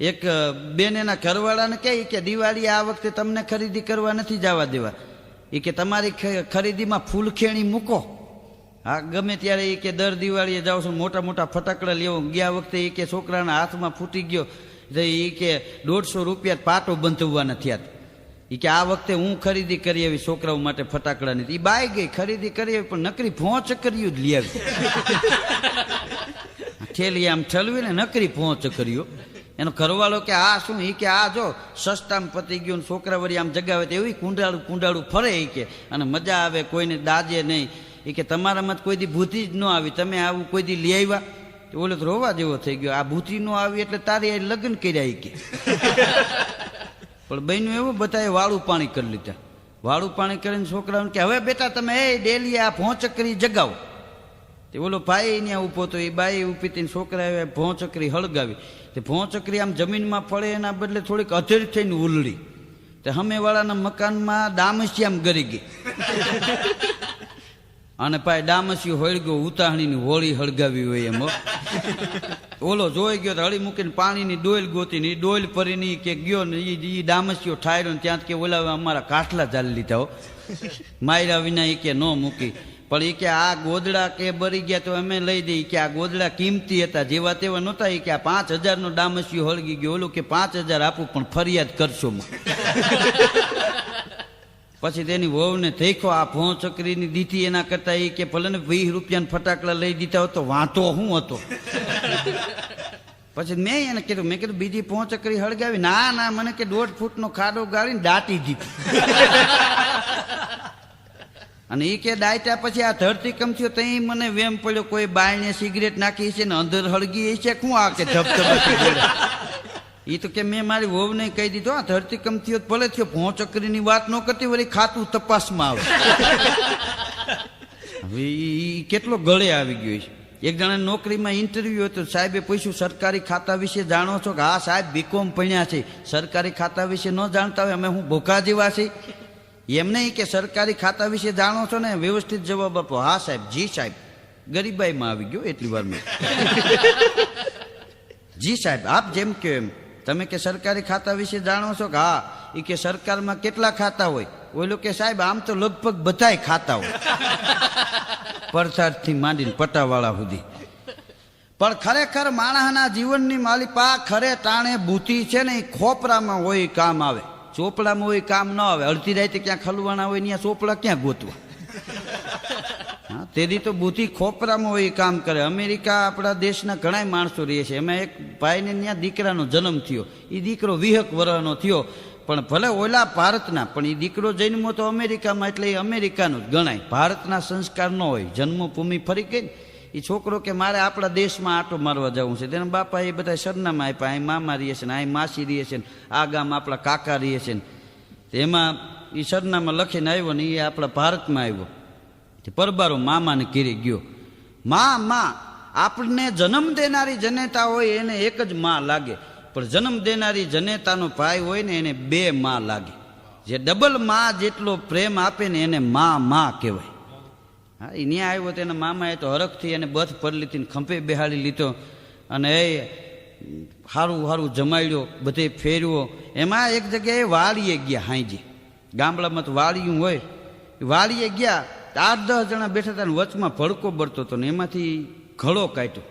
એક બેન એના ઘરવાળાને કહે કે દિવાળી આ વખતે તમને ખરીદી કરવા નથી જવા દેવા. એ કે તમારી ખરીદીમાં ફૂલખેણી મૂકો. હા ગમે ત્યારે એ કે દર દિવાળીએ જાઓ છો મોટા મોટા ફટાકડા લેવો. ગયા વખતે એ કે છોકરાના હાથમાં ફૂટી ગયો. તો એ કે દોઢસો રૂપિયા પાટો બંધવવાના થયા એ કે આ વખતે હું ખરીદી કરી આવી છોકરાઓ માટે ફટાકડાની એ બાય ગઈ ખરીદી કરી આવી પણ નકરી ભોંચ કર્યું જ લઈ આવી. થેલી આમ ઠલવીને નકરી પહોંચ કર્યો. એનો ઘરવાળો કે આ શું? એ કે આ જો સસ્તામ પતી ગયું ને છોકરા વળી આમ જગાવે તો એવી કુંડાળું કુંડાળું ફરે એ કે. અને મજા આવે કોઈને દાજે નહીં. એ કે તમારામાં મત કોઈ દી ભૂતી જ ન આવી. તમે આવું કોઈ દી લઈ આવ્યા? તો ઓલો તો રોવા જેવો થઈ ગયો. આ ભૂતિ ન આવી એટલે તારી આ લગ્ન કર્યા એ કે. પણ બહેનું એવું બધાએ વાળું પાણી કરી લીધા. વાળું પાણી કરીને છોકરાઓને કે હવે બેટા તમે એ ડેલી આ ભોંચકરી જગાવો. તે ઓલો ભાઈ ત્યાં ઊભો તો એ બાઈ ઊભી હતી ને છોકરાએ ભોંચકરી હળગાવી. તે ભોંચકરી આમ જમીનમાં પડે એના બદલે થોડીક અધેર થઈને ઉલડી તે સામેવાળાના મકાનમાં ડામસી આમ ગરી ગઈ. અને પાય ડામસી હળગ્યો ઉતાહણીની હોળી હળગાવી હોય એમ ઓલો જોઈ ગયો હળી મૂકીને પાણીની ડોલ ગોતી ને એ ડોલ ભરીને કે ગયો ને એ એ ડામસીઓ ઠાયરો ને ત્યાં કે ઓલા અમારા કાઠલા ચાલી લીધા હો. માયરા વિના એ કે ન મૂકી. પણ એ કે આ ગોદડા કે બરી ગયા તો અમે લઈ દઈ કે આ ગોદડા કિંમતી હતા. જેવા તેવા નહોતા. એ કે આ પાંચ હજારનો ડામસ્યું હળગી ગયો. ઓલું કે પાંચ હજાર આપું પણ ફરિયાદ કરશો પછી તેની વહુને દેખો આ ભો ચકરીની દીધી. એના કરતા એ કે ભલે ને વીસ રૂપિયાના ફટાકડા લઈ દીધા હોત તો વાંધો શું હતો. પછી મેં એને કીધું મેં કીધું બીજી ભોં ચકરી હળગાવી. ના ના મને કે દોઢ ફૂટનો ખાડો ગાળીને દાટી દીધી. અને એ કે દાયટા પછી આ ધરતી કમ થયો તઈ મને વેમ પડ્યો, કોઈ બાયને સિગરેટ નાખી છે ને અંદર હળગી છે શું આ કે ધબધબાટી બોલે? એ તો કે મેં મારી વહુને કહી દીધું, આ ધરતી કમ થયો ભલે થયો ભોં ચકરીની વાત ન કરતી વળી ખાતું તપાસમાં આવે. હવે એ કેટલો ગળે આવી ગયો છે. એક જણા નોકરીમાં ઇન્ટરવ્યુ હતો, સાહેબે પૂછ્યું, સરકારી ખાતા વિશે જાણો છો? કે, હા સાહેબ બીકોમ ભણ્યા છે. સરકારી ખાતા વિશે ન જાણતા હોય, અમે હું ભૂખા જેવા છે એમ નહીં કે સરકારી ખાતા વિશે જાણો છો ને વ્યવસ્થિત જવાબ આપો. હા સાહેબ જી સાહેબ. ગરીબાઈમાં આવી ગયો એટલી વાર મેં. જી સાહેબ આપ જેમ કે એમ. તમે કે સરકારી ખાતા વિશે જાણો છો કે હા એ કે સરકારમાં કેટલા ખાતા હોય? ઓલો કે સાહેબ આમ તો લગભગ બધાય ખાતા હોય. પરસાદથી માંડીને પટાવાળા સુધી. પણ ખરેખર માણસના જીવનની માલિપા ખરે ટાણે ભૂતી છે ને એ ખોપરામાં હોય કામ આવે. ચોપડામાં હોય કામ ન આવે. અડધી રાતે ક્યાં ખલવાના હોય ત્યાં ચોપડા ક્યાં ગોતવા? હા તેથી તો બુદ્ધિ ખોપરામાં હોય કામ કરે. અમેરિકા આપણા દેશના ઘણા માણસો રહે છે. એમાં એક ભાઈને ત્યાં દીકરાનો જન્મ થયો. એ દીકરો વિહક વરહનો થયો. પણ ભલે ઓલા ભારતના, પણ એ દીકરો જન્મો તો અમેરિકામાં, એટલે એ અમેરિકાનો જ ગણાય. ભારતના સંસ્કાર ન હોય. જન્મભૂમિ ફરી ગઈ એ છોકરો કે મારે આપણા દેશમાં આટો મારવા જવું છે. તેના બાપા એ બધા સરનામા આપ્યા અહીં મામા રહીએ છે ને અહીં માસી રહીએ છે ને, આ ગામ આપણા કાકા રહીએ છે ને. તેમાં એ સરનામા લખીને આવ્યો ને એ આપણા ભારતમાં આવ્યો. તે પરબારો મામાને ઘેરી ગયો. મા મા આપણને જન્મ દેનારી જનેતા હોય એને એક જ મા લાગે. પણ જન્મ દેનારી જનેતાનો ભાઈ હોય ને એને બે મા લાગે. જે ડબલ મા જેટલો પ્રેમ આપે ને એને મા મા કહેવાય. હા એ ન્યા આવ્યો તો એના મામાએ તો હરખથી એને બથ પરલીથી ખંભે બેહાડી લીધો અને એ સારું સારું જમાડ્યો, બધે ફેરવો એમાં એક જગ્યાએ વાળીએ ગયા હાંજી ગામડામાં તો વાળિયું હોય. વાળીએ ગયા આઠ દસ જણા બેઠા હતા વચમાં ભડકો બળતો હતો ને એમાંથી ઘડો કાઢ્યો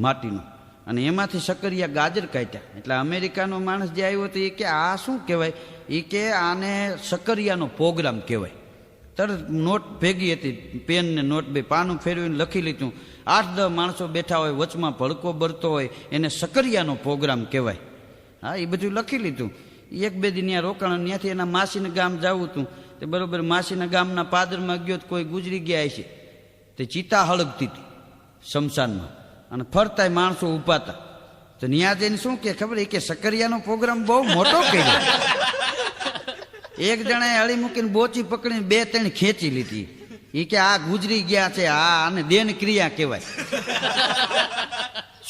માટીનો. અને એમાંથી સકરિયા ગાજર કાઢ્યા. એટલે અમેરિકાનો માણસ જે આવ્યો તો એ કે, આ શું કહેવાય? એ કે, આને સકરિયાનો પ્રોગ્રામ કહેવાય. તરત નોટ ભેગી હતી, પેન ને નોટ બે, પાનું ફેરવીને લખી લીધું. આઠ દસ માણસો બેઠા હોય, વચમાં ભડકો બરતો હોય, એને સકરિયાનો પ્રોગ્રામ કહેવાય. હા એ બધું લખી લીધું. એક બે દિન ત્યાં રોકાણ ત્યાંથી એના માસીને ગામ જવું હતું. તે બરોબર માસીના ગામના પાદરમાં ગયો તો કોઈ ગુજરી ગયા છે તે ચિતા હળગતી હતી શમશાનમાં. અને ફરતાય માણસો ઉપાતા તો ત્યાં જઈને શું કે ખબર? એ કે સકરિયાનો પ્રોગ્રામ બહુ મોટો કર્યો. એક જણાએ હળી મૂકીને બોચી પકડીને બે ત્રણ ખેંચી લીધી. એ કે આ ગુજરી ગયા છે, આ આને દેન ક્રિયા કહેવાય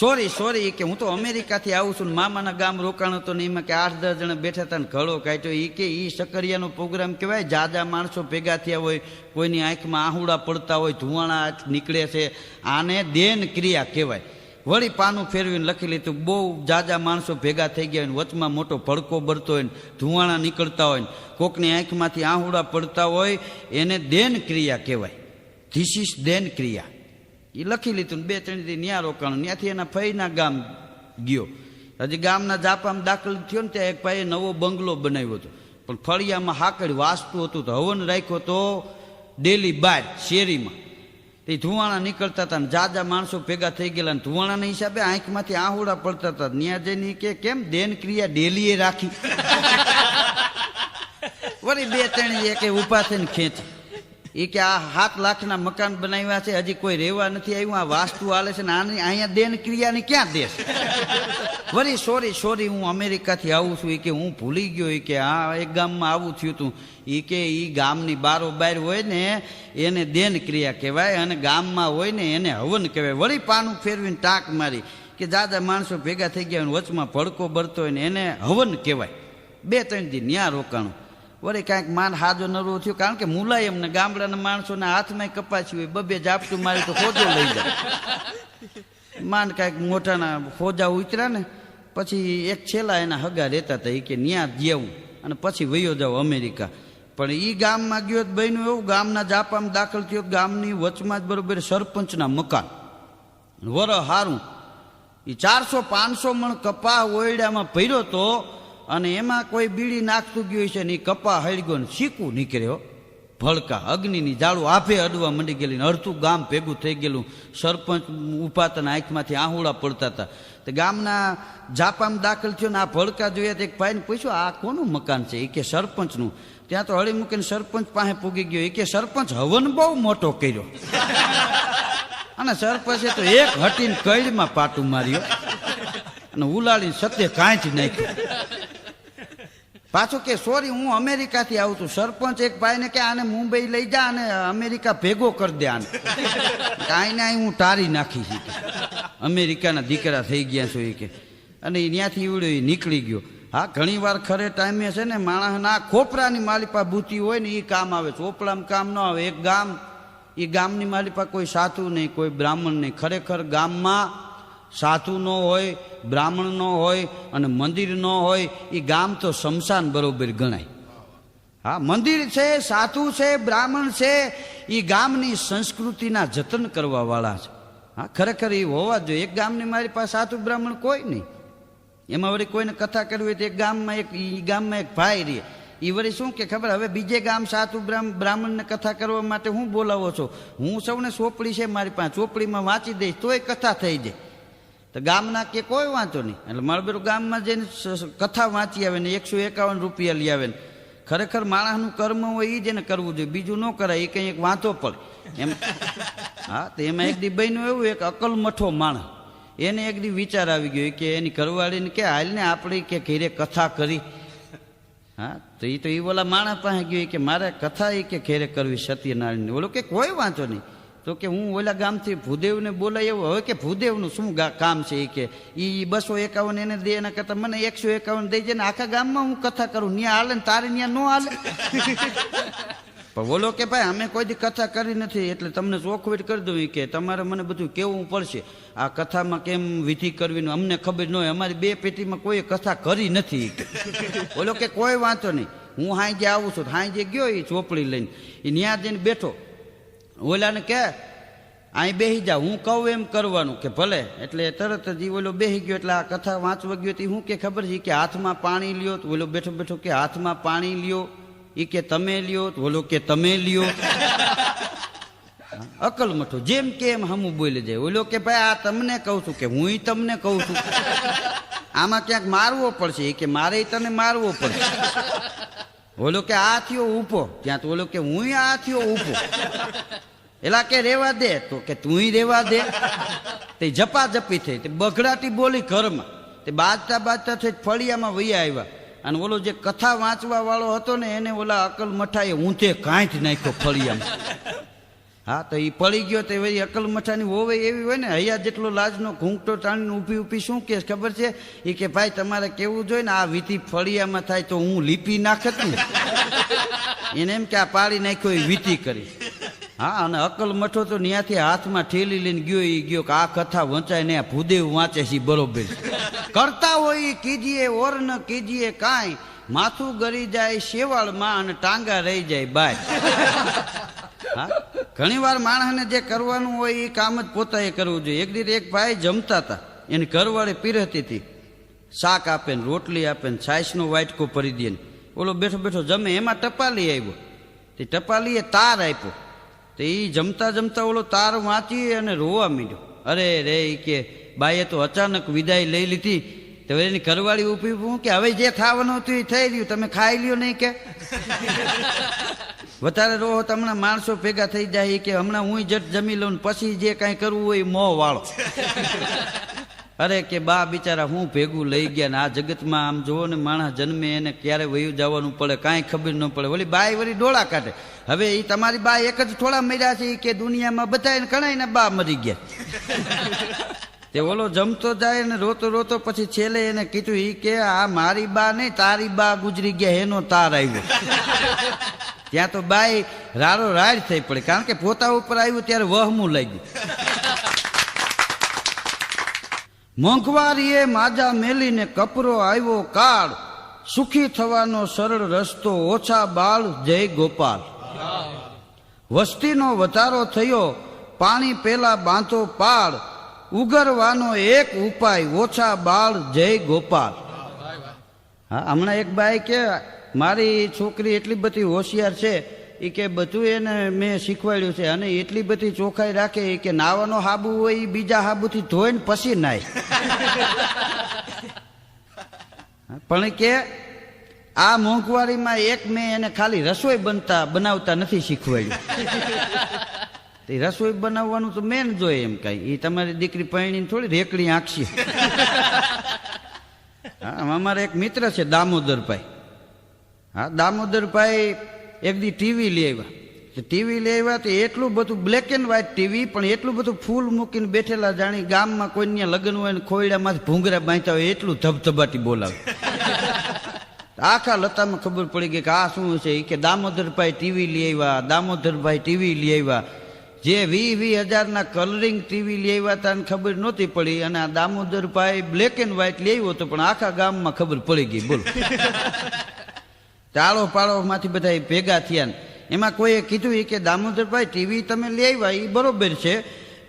સોરી સોરી કે હું તો અમેરિકાથી આવું છું મામાના ગામ રોકાણ હતો ને એમાં કે આઠ દસ જણા બેઠા હતા ને ઘડો કાઢ્યો. એ કે એ સકરિયાનો પ્રોગ્રામ કહેવાય, જાજા માણસો ભેગા થયા હોય, કોઈની આંખમાં આહુડા પડતા હોય, ધુવાણા નીકળે છે. આને દેન ક્રિયા કહેવાય. વળી પાનું ફેરવીને લખી લીધું. બહુ જાજા માણસો ભેગા થઈ ગયા હોય વચમાં મોટો ભડકો ભરતો હોય ધુવાણા નીકળતા હોય કોકની આંખમાંથી આહુડા પડતા હોય, એને દેન ક્રિયા કહેવાય. ધીસ ઇઝ દેન ક્રિયા. એ લખી લીધું બે ત્રણ દી ન્યા રોકાણું ત્યાંથી એના ફઈના ગામ ગયો. હજી ગામના જાપામાં દાખલ થયો ને ત્યાં એક ભાઈએ નવો બંગલો બનાવ્યો હતો. પણ ફળિયામાં હાકડ વાસ્તુ હતું તો હવન રાખ્યો તો ડેલી બાર, શેરીમાં. તે ધુવાણા નીકળતા હતા જાજા માણસો ભેગા થઈ ગયેલા ધુવાણાના હિસાબે આંખમાંથી આહુડા પડતા હતા. ન્યા જઈને કે કેમ દેન ક્રિયા ડેલીએ રાખી? વળી બે ત્રણ એક ઊભા થઈને ખેંચી. એ કે આ સાત લાખના મકાન બનાવ્યા છે, હજી કોઈ રહેવા નથી આવ્યું, આ વાસ્તુ હાલે છે ને આની અહીંયા દેન ક્રિયાની ક્યાં દેશ વરી સોરી સોરી, હું અમેરિકાથી આવું છું એ કે હું ભૂલી ગયો એ કે આ એક ગામમાં આવું થયું હતું એ કે એ ગામની બારો બાર હોય ને એને દેન ક્રિયા કહેવાય અને ગામમાં હોય ને એને હવન કહેવાય. વળી પાનું ફેરવીને ટાંક મારી કે દાદા માણસો ભેગા થઈ ગયા વચમાં ભડકો ભરતો હોય ને એને હવન કહેવાય. બે ત્રણ દિન ન્યા રોકાણું. વળી કાંઈક માન હાજો નરવો થયો, કારણ કે મુલાયમ ને ગામડાના માણસોના હાથમાં કપાસી હોય, બબે જાપટું મારી તો ખોજો લઈ જાય. માન કાંઈક મોટાના ફોજા ઉતર્યા ને, પછી એક છેલ્લા એના હગા રહેતા હતા, એ કે ન્યા જેવું અને પછી વયો જાવ અમેરિકા. પણ એ ગામમાં ગયો બન્યું એવું, ગામના જાપામાં દાખલ થયો ગામની વચમાં જ બરોબર સરપંચના મકાન. વર હારું. એ ચારસો પાંચસો મણ કપા ઓયડામાં ભર્યો તો અને એમાં કોઈ બીડી નાખતું ગયું છે ને કપા હળગ્યો ને શીકું નીકળ્યો. ભડકા અગ્નિની જાળું આફે અડવા મંડી ગયેલી ને અડધું ગામ ભેગું થઈ ગયેલું. સરપંચ હતા આંખમાંથી આહુળા પડતા હતા. તો ગામના જાપામાં દાખલ થયો ને આ ભડકા જોઈએ તો એક ભાઈને પૂછ્યું, આ કોનું મકાન છે? એ કે, સરપંચનું. ત્યાં તો હળી મૂકીને સરપંચ પાસે પૂગી ગયો. એ કે, સરપંચ હવન બહુ મોટો કર્યો. અને સરપંચે તો એક હટીને કઈડમાં પાટું માર્યો. અને ઉલાળીને સત્ય કાંઈ જ નાખ્યું. પાછું કે સોરી હું અમેરિકાથી આવું છું. સરપંચ એક ભાઈને કે, આને મુંબઈ લઈ જા અને અમેરિકા ભેગો કરી દે આને. કાંઈ ના, હું ટારી નાખી છે અમેરિકાના દીકરા થઈ ગયા છું એ કે. અને ત્યાંથી ઈવડ્યો એ નીકળી ગયો. હા, ઘણી વાર ખરે ટાઈમે છે ને માણસના ખોપરાની માલિપા બૂતી હોય ને એ કામ આવે ચોપડામાં કામ ન આવે. એક ગામ એ ગામની માલિપા કોઈ સાધુ નહીં, કોઈ બ્રાહ્મણ નહીં. ખરેખર ગામમાં સાધુ ન હોય, બ્રાહ્મણ ન હોય અને મંદિર ન હોય એ ગામ તો શમશાન બરોબર ગણાય. હા, મંદિર છે, સાધુ છે, બ્રાહ્મણ છે એ ગામની સંસ્કૃતિના જતન કરવા વાળા છે. હા, ખરેખર એ હોવા જોઈએ. એક ગામની મારી પાસે સાધુ, બ્રાહ્મણ કોઈ નહીં. એમાં વળી કોઈને કથા કરવી હોય તો એક ગામમાં એક એ ગામમાં એક ભાઈ રહે. એ વળી શું કે ખબર? હવે બીજે ગામ સાતુ બ્રાહ્મ- બ્રાહ્મણને કથા કરવા માટે હું બોલાવો છો? હું સૌને ચોપડી છે મારી પાસે. ચોપડીમાં વાંચી દઈશ, તોય કથા થઈ જાય. તો ગામના કે કોઈ વાંધો નહીં. એટલે મારું ગામમાં જઈને કથા વાંચી આવે ને એકસો એકાવન રૂપિયા લઈ આવે ને. ખરેખર માણસનું કર્મ હોય એ જ એને કરવું જોઈએ. બીજું ન કરાય એ કંઈ એક વાંધો પડે. એમ હા, તો એમાં એક દી બહેનું એવું, એક અકલ મઠો માણસ. એને એક દી વિચાર આવી ગયો કે એની ઘરવાળીને કે હાલને આપણે કે ઘેરે કથા કરી. હા, તો એ તો એ ઓલા માણસ પાસે ગયો કે મારે કથા એ કે ઘેરે કરવી સત્યનારાયણની. ઓલો કે કોઈ વાંધો નહીં. તો કે હું ઓલા ગામથી ભૂદેવને બોલાય એવું હવે કે ભૂદેવનું શું કામ છે એ કે? એ બસો એકાવન એને દે એના કરતાં મને એકસો એકાવન દઈ જાય ને આખા ગામમાં હું કથા કરું. ત્યાં હાલે ને તારે ત્યાં ન હાલે. પણ બોલો કે ભાઈ અમે કોઈ દી કથા કરી નથી. એટલે તમને ચોખવેટ કરી દઉં કે? તમારે મને બધું કેવું પડશે. આ કથામાં કેમ વિધિ કરવી અમને ખબર ન હોય. અમારી બે પેટીમાં કોઈ કથા કરી નથી. બોલો કે કોઈ વાંધો નહીં. હું હાંજે આવું છું. હાંજે ગયો એ ચોપડી લઈને. એ ન્યા જઈને બેઠો. ઓલાને કે અહીં બેસી જા, હું કહું એમ કરવાનું કે ભલે. એટલે તરત જ ઓલો બેસી ગયો, એટલે આ કથા વાંચવા ગયો. હતી હું કે ખબર છે કે હાથમાં પાણી લ્યો? તો ઓલો બેઠો બેઠો કે હાથમાં પાણી લ્યો? એ કે તમે લ્યો? તો ઓલો કે તમે લ્યો? અકલ મઠો. જેમ કે એમ હમું બોલી જાય. ઓલો કે, ભાઈ, આ તમને કહું છું કે હું તમને કહું છું. આમાં ક્યાંક મારવો પડશે. કે, મારે તને મારવો પડશે. ઓલો કે આ થયો ઊભો. ત્યાં તો ઓલો કે હું આ થયો ઊભો. એલા કે રેવા દે. તો કે તુંય રેવા દે. તે જપા જપી થઈ. તે બગડાટી બોલી ઘરમાં. તે બાજતા બાજતા થઈ ફળિયામાં વૈયા આવ્યા. અને ઓલો જે કથા વાંચવા વાળો હતો ને, એને ઓલા અકલ મઠાએ ઊંધે કાંઈ જ નાખ્યો ફળિયામાં. હા તો એ પડી ગયો તો એવી અકલ મઠાની હોવે એવી હોય ને હૈયા જેટલો લાજનો ઘૂંઘટો તાણીને ઊભી ઊભી શું કે ખબર છે? એ કે ભાઈ તમારે કેવું જોઈએ ને આ વિધિ ફળિયામાં થાય તો હું લીપી નાખત. ને એને એમ કે આ પાડી નાખ્યો એ વીતી કરી. હા અને અકલ મઠો તો ત્યાંથી હાથમાં ઠેલી લઈને ગયો એ ગયો કે આ કથા વંચાય ને ભૂદેવ વાંચે છે બરોબર કરતા હોય કીજીએ ઓર ન કીજીએ કાંઈ. માથું ગરી જાય શેવાળમાં અને ટાંગા રહી જાય બાય. હા? ઘણી વાર માણસને જે કરવાનું હોય એ કામ જ પોતાએ કરવું જોઈએ. એક દીધ એક ભાઈ જમતા હતા. એની ઘરવાળી પીરહતી હતી. શાક આપે ને રોટલી આપે ને છાશનો વાટકો ભરી દે ને. ઓલો બેઠો બેઠો જમે, એમાં ટપાલી આવ્યો તે ટપાલીએ તાર આપ્યો. તો એ જમતા જમતા ઓલો તાર વાંચી અને રોવા માંડ્યો. અરે રે કે બાઈએ તો અચાનક વિદાય લઈ લીધી. તો એની ઘરવાળી ઊભી હું કે, હવે જે થવાનું હતું એ થઈ રહ્યું. તમે ખાઈ લ્યો નહીં કે. વધારે રહો તો હમણાં માણસો ભેગા થઈ જાય કે હમણાં હું જટ જમી લઉં ને પછી જે કાંઈ કરવું હોય મોં વાળો. અરે કે બા બિચારા, હું ભેગું લઈ ગયા ને આ જગતમાં આમ જુઓ ને માણસ જન્મે એને ક્યારે વયું જવાનું પડે, કાંઈ ખબર ન પડે. ઓલી બાય વળી ડોળા કાઢે. હવે એ તમારી બા એક જ થોડા મર્યા છે કે દુનિયામાં બધા ઘણા બા મરી ગયા. તે ઓલો જમતો જાય ને રોતો રોતો પછી છેલ્લે એને કીધું એ કે આ મારી બા નહીં, તારી બા ગુજરી ગયા, એનો તાર આવ્યો. ત્યાં તો બાઈ રાડો રાડ થઈ પડી. કારણ કે પોતા ઉપર આવ્યું ત્યારે વહમું લાગ્યું મોંઘવારીએ માજા મેલીને કપરો આવ્યો કાળ. સુખી થવાનો સરળ રસ્તો ઓછા બાળ જય ગોપાલ. વસ્તીનો વધારો થયો પાણી પેલા બાંધો પાળ. ઉગરવાનો એક ઉપાય ઓછા બાળ જય ગોપાલ. હા હમણાં એક બાઈ કે મારી છોકરી એટલી બધી હોશિયાર છે એ કે બધું એને મેં શીખવાડ્યું છે અને એટલી બધી ચોખ્ખાઈ રાખે કે નાવાનો હાબુ હોય એ બીજા હાબુથી ધોઈને પછી નાય. પણ કે આ મોંઘવારીમાં એક મેં એને ખાલી રસોઈ બનતા બનાવતા નથી શીખવાડ્યું. તે રસોઈ બનાવવાનું તો મેં ન જોઈએ એમ કઈ. એ તમારી દીકરી પૈણીને થોડી રેકડી આંકશે. અમારે એક મિત્ર છે દામોદરભાઈ. હા દામોદરભાઈ એક દી ટીવી લઈ આવ્યા. ટીવી લઈ આવ્યા તો એટલું બધું બ્લેક એન્ડ વ્હાઈટ ટીવી પણ એટલું બધું ફૂલ મૂકીને બેઠેલા જાણી ગામમાં કોઈને લગ્ન હોય ને ખોયડામાંથી ભૂંગરા બાંધતા હોય એટલું ધબધબાટી બોલાવે. આખા લતામાં ખબર પડી ગઈ કે આ શું છે? એ કે દામોદરભાઈ ટીવી લઈ આવ્યા દામોદરભાઈ ટીવી લઈ આવ્યા. જે વી વી હજારના કલરિંગ ટીવી લઈ આવ્યા હતા ખબર નહોતી પડી અને આ દામોદરભાઈ બ્લેક એન્ડ વ્હાઈટ લઈ આવ્યો હતો પણ આખા ગામમાં ખબર પડી ગઈ બોલો. ચાળો પાળોમાંથી બધા ભેગા થયા એમાં કોઈએ કીધું એ કે, દામોદરભાઈ, ટીવી તમે લઈ આવ્યા એ બરાબર છે,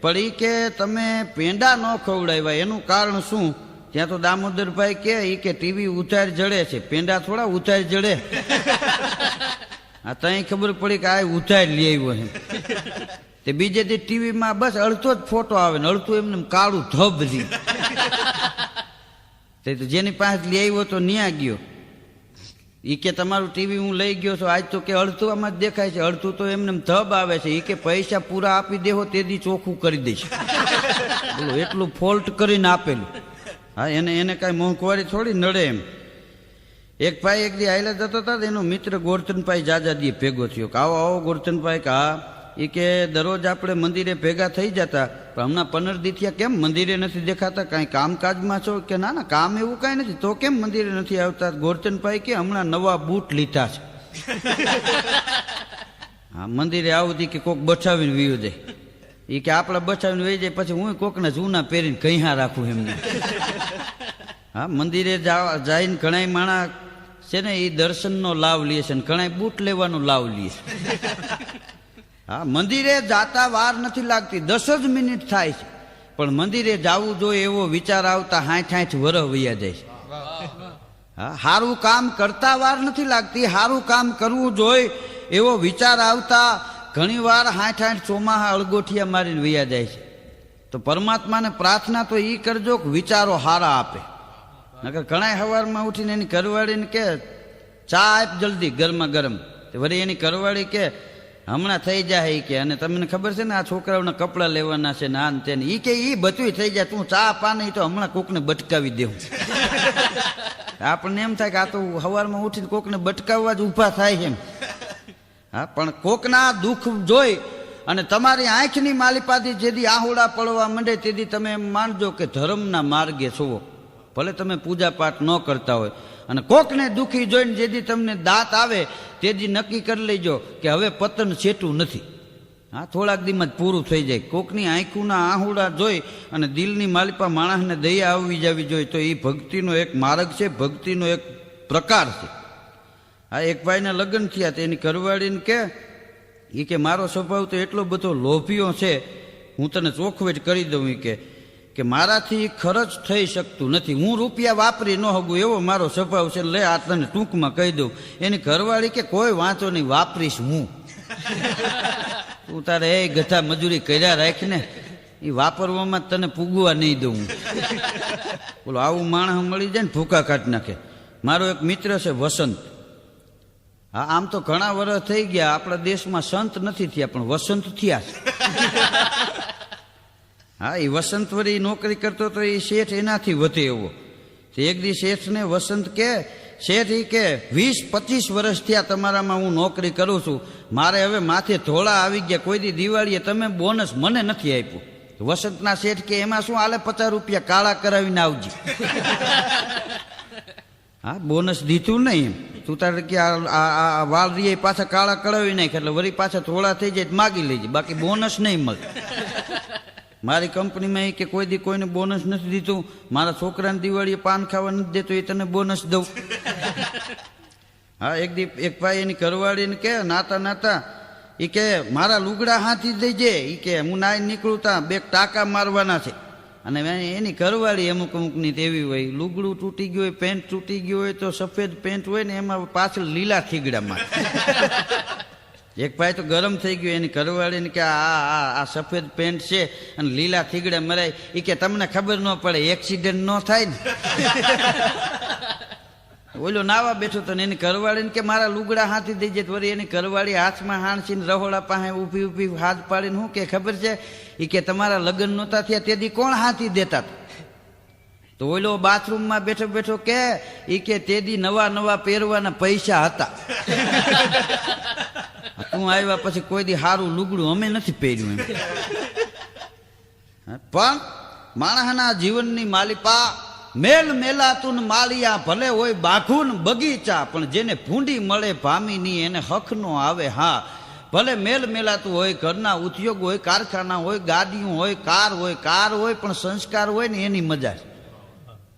પણ એ કે તમે પેંડા ન ખવડાવ્યા. એનું કારણ શું? ત્યાં તો દામોદરભાઈ કે એ કે ટીવી ઉતાર જડે છે, પેંડા થોડા ઉતાર જડે. આ તઈ ખબર પડી કે આ ઉતાર લઈ આવ્યો એમ. તે બીજે દી ટીવીમાં બસ અડધો જ ફોટો આવે ને, અડધું એમને કાળું ધબ તે તો જેની પાસે લઈ આવ્યો તો ન્યા ગયો. ઈ કે તમારું ટીવી હું લઈ ગયો છું. આજ તો કે અડધું આમાં જ દેખાય છે. અડધું તો એમને એમ ધબ આવે છે. એ કે પૈસા પૂરા આપી દેવો દી ચોખ્ખું કરી દઈશ. બોલો, એટલું ફોલ્ટ કરીને આપેલું. હા, એને એને કાંઈ મોંઘવારી થોડી નડે એમ. એક ભાઈ એક દી આયલા જતો હતા એનો મિત્ર ગોરધનભાઈ જાજા દી ભેગો થયો. કે આવો આવો ગોરધનભાઈ, કે હા એ કે દરરોજ આપણે મંદિરે ભેગા થઈ જતા પણ હમણાં પંદર દીથિયા કેમ મંદિરે નથી દેખાતા? કાંઈ કામકાજમાં છો કે ના ના કામ એવું કાંઈ નથી. તો કેમ મંદિરે નથી આવતા? ગોરચંદભાઈ કે હમણાં નવા બૂટ લીધા છે. હા મંદિરે આવતી કે કોક બચાવીને વીયું જાય એ કે આપણા બચાવીને વહી જાય પછી હું કોકને જૂના પહેરીને કહીયા રાખું એમને. હા મંદિરે જઈને ઘણાય માણા છે ને એ દર્શનનો લાભ લે છે ને ઘણાય બૂટ લેવાનો લાભ લે છે. હા, મંદિરે જાતા વાર નથી લાગતી, દસ જ મિનિટ થાય છે. પણ મંદિરે જવું જોઈએ એવો વિચાર આવતા હાઠ હાઠ વરહ વૈયા જાય છે. હા સારું કામ કરતા વાર નથી લાગતી સારું કામ કરવું જોઈએ એવો વિચાર આવતા ઘણીવાર હાઠ હાઠ ચોમાહા અળગોઠિયા મારીને વૈયા જાય છે. તો પરમાત્માને પ્રાર્થના તો એ કરજો કે વિચારો હારા આપે. નકર ઘણા સવારમાં ઉઠીને એની કરવાળીને કે, ચા આપ જલ્દી, ગરમા ગરમ. વળી એની કરવાળી કે હમણાં થઈ જાય કે અને તમને ખબર છે ને આ છોકરાઓના કપડાં લેવાના છે ને આ ને એ કે એ બચવી થઈ જાય તું ચા પા નહીં તો હમણાં કોકને બટકાવી દેવું. આપણને એમ થાય કે આ તો સવારમાં ઉઠીને કોકને બટકાવવા જ ઊભા થાય છે એમ. હા પણ કોકના દુઃખ જોઈ અને તમારી આંખની માલિપાથી જેથી આહોડા પડવા માંડે તેથી તમે એમ માનજો કે ધર્મના માર્ગે છો. ભલે તમે પૂજા પાઠ ન કરતા હોય અને કોકને દુઃખી જોઈને જેથી તમને દાંત આવે તેથી નક્કી કરી લેજો કે હવે પતન છેટું નથી. હા, થોડાક દીમાં જ પૂરું થઈ જાય. કોકની આંખુના આહુડા જોઈ અને દિલની માલિપા માણસને દયા આવવી જવી જોઈએ તો એ ભક્તિનો એક માર્ગ છે, ભક્તિનો એક પ્રકાર છે. આ એક ભાઈના લગ્ન થયા તો એની ઘરવાળીને કે એ કે મારો સ્વભાવ તો એટલો બધો લોભીઓ છે, હું તને ચોખવેટ કરી દઉં કે કે મારાથી ખર્ચ થઈ શકતું નથી. હું રૂપિયા વાપરી ન હગું એવો મારો સ્વભાવ છે. લે આ તને ટૂંકમાં કહી દઉં. એની ઘરવાળી કે કોઈ વાંચો નહીં વાપરીશ હું. તું તારે એ ગધા મજૂરી કર્યા રાખીને એ વાપરવામાં તને પૂગવા નહીં દઉં. બોલો આવું માણસ મળી જાય ને ભૂકા કાઢ નાખે. મારો એક મિત્ર છે વસંત. હા આમ તો ઘણા વર્ષ થઈ ગયા. આપણા દેશમાં સંત નથી થયા પણ વસંત થયા. છે હા એ વસંત વળી નોકરી કરતો તો એ શેઠ એનાથી વધે એવો. એક દી શેઠને વસંત કે શેઠ એ કે વીસ પચીસ વર્ષ થયા તમારામાં હું નોકરી કરું છું. મારે હવે માથે ધોળા આવી ગયા. કોઈ દી દિવાળીએ તમે બોનસ મને નથી આપ્યું. વસંતના શેઠ કે એમાં શું હાલે પચાસ રૂપિયા કાળા કરાવીને આવજે. હા બોનસ દીધું નહીં તું તારે કે આ વાળ રીએ પાછા કાળા કરાવી નાખ એટલે વળી પાછા થોડા થઈ જાય માગી લેજે. બાકી બોનસ નહીં મળે. મારી કંપનીમાં એ કે કોઈ દી કોઈને બોનસ નથી દીધું. મારા છોકરાને દિવાળીએ પાન ખાવા નથી દેતો, એ તને બોનસ દઉં. હા, એક દી એક ભાઈ એની ઘરવાળીને કે નાતા નાતા. એ કે મારા લુગડા હાથી દેજે. એ કે હું નાઈ નીકળું તા બે ટાંકા મારવાના છે. અને એની ઘરવાળી અમુક અમુકની તેવી હોય, લુગડું તૂટી ગયું હોય, પેન્ટ તૂટી ગયું હોય, તો સફેદ પેન્ટ હોય ને, એમાં પાછળ લીલા થીગડા મારે એક ભાઈ તો ગરમ થઈ ગયો એની ઘરવાળીને કે આ આ આ સફેદ પેન્ટ છે અને લીલા થીગડે મરાય એ કે તમને ખબર ન પડે એક્સિડન્ટ ન થાય ને ઓલો નાવા બેઠો તો ને એની ઘરવાળીને કે મારા લુગડા હાથી દઈ જાય વળી એની ઘરવાળી હાથમાં હાણસીને રહોડા પાસે ઊભી ઊભી હાથ પાડીને શું કે ખબર છે એ કે તમારા લગ્ન નહોતા થયા તેથી કોણ હાથી દેતા હતા? તો ઓલો બાથરૂમમાં બેઠો બેઠો કે એ કે તેદી નવા નવા પહેરવાના પૈસા હતા. તું આવ્યા પછી કોઈ દી સારું લુગડું અમે નથી પહેર્યું એમ. હા, પણ માણસના જીવનની માલિપા મેલ મેલાતું માલિયા ભલે હોય બાખુન બગીચા પણ જેને ભૂંડી મળે ભામીની એને હક નો આવે હા. ભલે મેલ મેલાતું હોય ઘરના ઉદ્યોગ હોય કારખાના હોય ગાડીઓ હોય કાર હોય કાર હોય પણ સંસ્કાર હોય ને એની મજા છે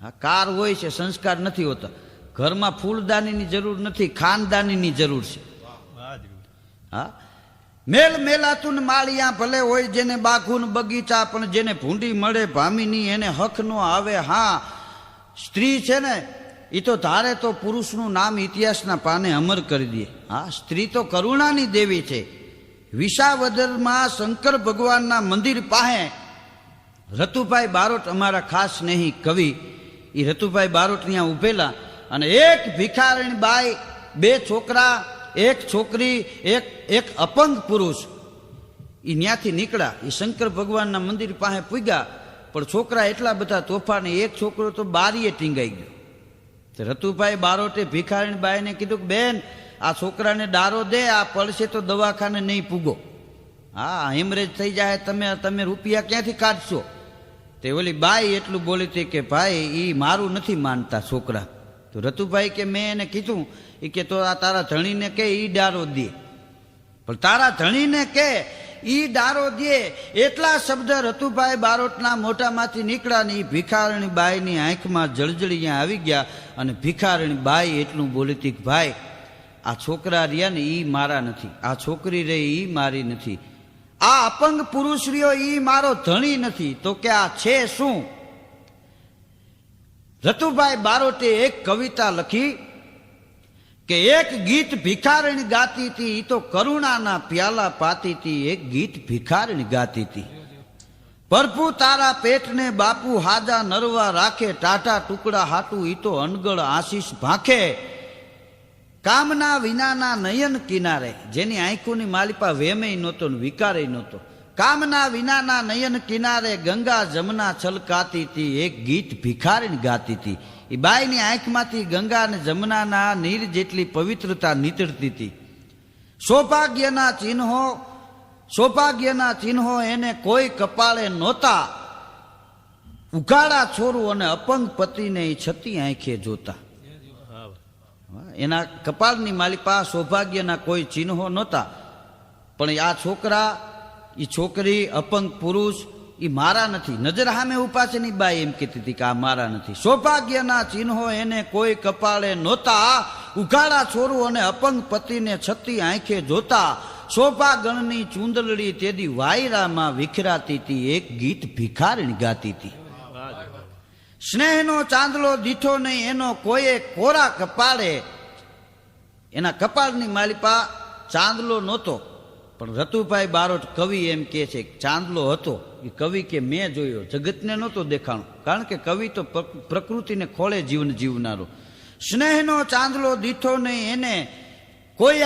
હા, કાર હોય છે, સંસ્કાર નથી હોતા. ઘરમાં ફૂલદાનીની જરૂર નથી, ખાનદાનીની જરૂર છે. હા? મેલ મેલાતુન માળિયા ભલે હોય જેને બાખું બગીચા, પણ જેને ભૂંડી મળે ભામીની, એને હક નો આવે, હા. સ્ત્રી છે ને એ તો ધારે તો પુરુષનું નામ ઇતિહાસના પાને અમર કરી દે. હા, સ્ત્રી તો કરુણાની દેવી છે. વિસાવદરમાં શંકર ભગવાનના મંદિર પાસે રતુભાઈ બારોટ અમારા ખાસ નહીં કવિ એ રતુભાઈ બારોટ ત્યાં ઉભેલા અને એક ભિખારીણ બાઈ, બે છોકરા, એક છોકરી, એક એક અપંગ પુરુષ. એ ત્યાંથી નીકળ્યા. એ શંકર ભગવાનના મંદિર પાસે પૂગ્યા. પણ છોકરા એટલા બધા તોફાને, એક છોકરો તો બારીએ ટીંગાઈ ગયો. તો રતુભાઈ બારોટે ભિખારીણ બાઈને કીધું કે, બેન, આ છોકરાને ડારો દે, આ પડશે તો દવાખાને નહીં પૂગો. હા, હેમરેજ થઈ જાય તમે તમે રૂપિયા ક્યાંથી કાઢશો? તે ઓલી બાઈ એટલું બોલી હતી કે, ભાઈ એ મારું નથી માનતા છોકરા. તો રતુભાઈ કે, મેં એને કીધું એ કે, તો આ તારા ધણીને કે એ ડારો દે. પણ તારા ધણીને કે એ ડારો દે. એટલા શબ્દ રતુભાઈ બારોટના મોટામાંથી નીકળ્યા ને એ ભિખારણી બાઈની આંખમાં જળજળિયા આવી ગયા અને ભિખારણી બાઈ એટલું બોલી હતી કે, ભાઈ, આ છોકરા રહ્યા ને એ મારા નથી. આ છોકરી રહી એ મારી નથી. આ અપંગ પુરુષ રહ્યો એ મારો ધણી નથી. તો કે આ છે શું? રતુભાઈ બારોટે એક કવિતા લખી કે એક ગીત ભિખારણી ગાતી હતી એ તો કરુણાના પ્યાલા પાતી હતી, એક ગીત ભિખારણી ગાતી હતી. પરપુ તારા પેટને બાપુ હાજા નરવા રાખે, ટાટા ટુકડા હાટું એ તો અનગળ આશીષ ભાંખે. કામના વિનાના નયન કિનારે, જેની આંખોની માલિપા વેમે નહોતો ને વિકારેય નહોતો. કામના વિનાના નયન કિનારે ગંગા જમના છલકાતી હતી એક ગીત ભિખારીને ગાતી હતી એ બાઈની આંખમાંથી ગંગા અને જમનાના નીર જેટલી પવિત્રતા નીતરતી હતી સૌભાગ્યના ચિહ્નો સૌભાગ્યના ચિહ્નો એને કોઈ કપાળે નહોતા. ઉઘાડા છોરું અને અપંગ પતિને એ છતી આંખે જોતા. એના કપાળની માલિપા સૌભાગ્યના કોઈ ચિહ્નો નહોતા. પણ આ છોકરા એ છોકરી, અપંગ પુરુષ એ મારા નથી. નજર સામે ઉપાસની બાઈ એમ કહેતી હતી કે આ મારા નથી. સૌભાગ્યના ચિહ્નો એને કોઈ કપાળે નહોતા. ઉઘાડા છોરું અને અપંગ પતિને છતી આંખે જોતા. શોભાગણની ચૂંદલડી તેદી વાયરામાં વિખરાતી હતી, એક ગીત ભિખારણી ગાતી હતી. સ્નેહનો ચાંદલો દીઠો નહીં, એનો કોઈએ કોરા કપાળે એના કપાળની માલિપા ચાંદલો નહોતો. પણ રતુભાઈ બારોટ કવિ એમ કે છે ચાંદલો હતો. એ કવિ કે મેં જોયો. જગતને નહોતો દેખાણો. કારણ કે કવિ તો પ્રકૃતિને ખોળે જીવન જીવનારો. સ્નેહનો ચાંદલો દીઠો નહીં, એને કોઈ